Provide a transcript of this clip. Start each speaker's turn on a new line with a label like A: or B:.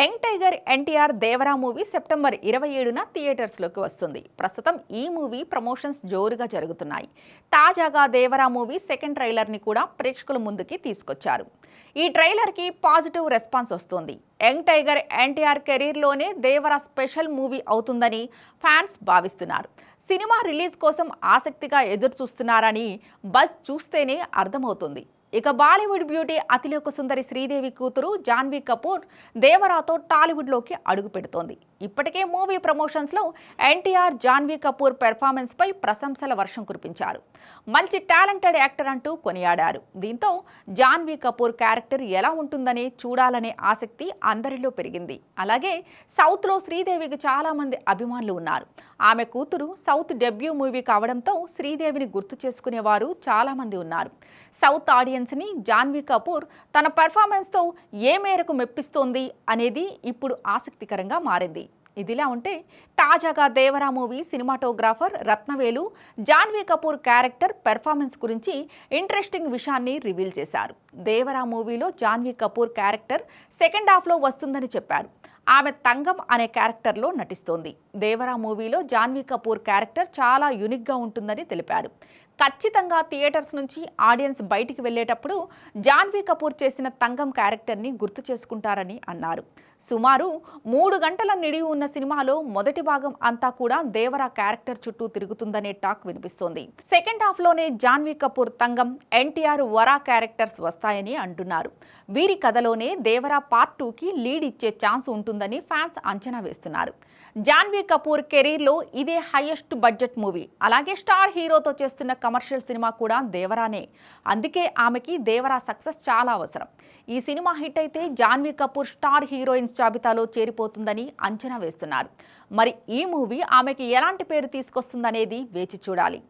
A: Young tiger NTR Devara movie September ఇరవై ఏడున థియేటర్స్లోకి వస్తుంది. ప్రస్తుతం ఈ మూవీ ప్రమోషన్స్ జోరుగా జరుగుతున్నాయి. తాజాగా దేవరా మూవీ సెకండ్ ట్రైలర్ని కూడా ప్రేక్షకుల ముందుకి తీసుకొచ్చారు. ఈ ట్రైలర్కి పాజిటివ్ రెస్పాన్స్ వస్తుంది. యంగ్ టైగర్ ఎన్టీఆర్ కెరీర్లోనే దేవరా స్పెషల్ మూవీ అవుతుందని ఫ్యాన్స్ భావిస్తున్నారు. సినిమా రిలీజ్ కోసం ఆసక్తిగా ఎదురు చూస్తున్నారని బస్ చూస్తేనే అర్థమవుతుంది. ఇక బాలీవుడ్ బ్యూటీ అతిలోక సుందరి శ్రీదేవి కూతురు జాన్వీ కపూర్ దేవరాతో టాలీవుడ్లోకి అడుగు పెడుతోంది. ఇప్పటికే మూవీ ప్రమోషన్స్లో ఎన్టీఆర్ జాన్వీ కపూర్ పెర్ఫార్మెన్స్పై ప్రశంసల వర్షం కురిపించారు. మంచి టాలెంటెడ్ యాక్టర్ అంటూ కొనియాడారు. దీంతో జాన్వీ కపూర్ క్యారెక్టర్ ఎలా ఉంటుందని చూడాలనే ఆసక్తి అందరిలో పెరిగింది. అలాగే సౌత్లో శ్రీదేవికి చాలామంది అభిమానులు ఉన్నారు. ఆమె కూతురు సౌత్ డెబ్యూ మూవీ కావడంతో శ్రీదేవిని గుర్తు చేసుకునేవారు చాలామంది ఉన్నారు. సౌత్ ఆడియన్స్ని జాన్వీ కపూర్ తన పెర్ఫార్మెన్స్తో ఏ మేరకు మెప్పిస్తోంది అనేది ఇప్పుడు ఆసక్తికరంగా మారింది. ఇదిలా ఉంటే తాజాగా Devara movie cinematographer Ratnavelu Janhvi Kapoor character performance గురించి ఇంట్రెస్టింగ్ విషయాన్ని రివీల్ చేశారు. దేవరా మూవీలో జాన్వీ కపూర్ క్యారెక్టర్ సెకండ్ హాఫ్లో వస్తుందని చెప్పారు. ఆమె తంగం అనే క్యారెక్టర్లో నటిస్తోంది. దేవరా మూవీలో జాన్వీ కపూర్ క్యారెక్టర్ చాలా యునిక్గా ఉంటుందని తెలిపారు. ఖచ్చితంగా థియేటర్స్ నుంచి ఆడియన్స్ బయటికి వెళ్ళేటప్పుడు జాన్వీ కపూర్ చేసిన తంగం క్యారెక్టర్ని గుర్తు చేసుకుంటారని అన్నారు. సుమారు మూడు గంటల నిడివి ఉన్న సినిమాలో మొదటి భాగం అంతా కూడా దేవరా క్యారెక్టర్ చుట్టూ తిరుగుతుందనే టాక్ వినిపిస్తోంది. సెకండ్ హాఫ్లోనే జాన్వీ కపూర్ తంగం ఎన్టీఆర్ వరా క్యారెక్టర్స్ వస్తాయని అంటున్నారు. వీరి కథలోనే దేవరా పార్ట్ టూకి లీడ్ ఇచ్చే ఛాన్స్ ఉంటుందని ఫ్యాన్స్ అంచనా వేస్తున్నారు. జాన్వీ కపూర్ కెరీర్లో ఇదే హైయెస్ట్ బడ్జెట్ మూవీ అలాగే స్టార్ హీరోతో చేస్తున్న కమర్షియల్ సినిమా కూడా దేవరానే. అందుకే ఆమెకి దేవరా సక్సెస్ చాలా అవసరం. ఈ సినిమా హిట్ అయితే జాన్వీ కపూర్ స్టార్ హీరోయిన్స్ జాబితాలో చేరిపోతుందని అంచనా వేస్తున్నారు. మరి ఈ మూవీ ఆమెకి ఎలాంటి పేరు తీసుకొస్తుందనేది వేచి చూడాలి.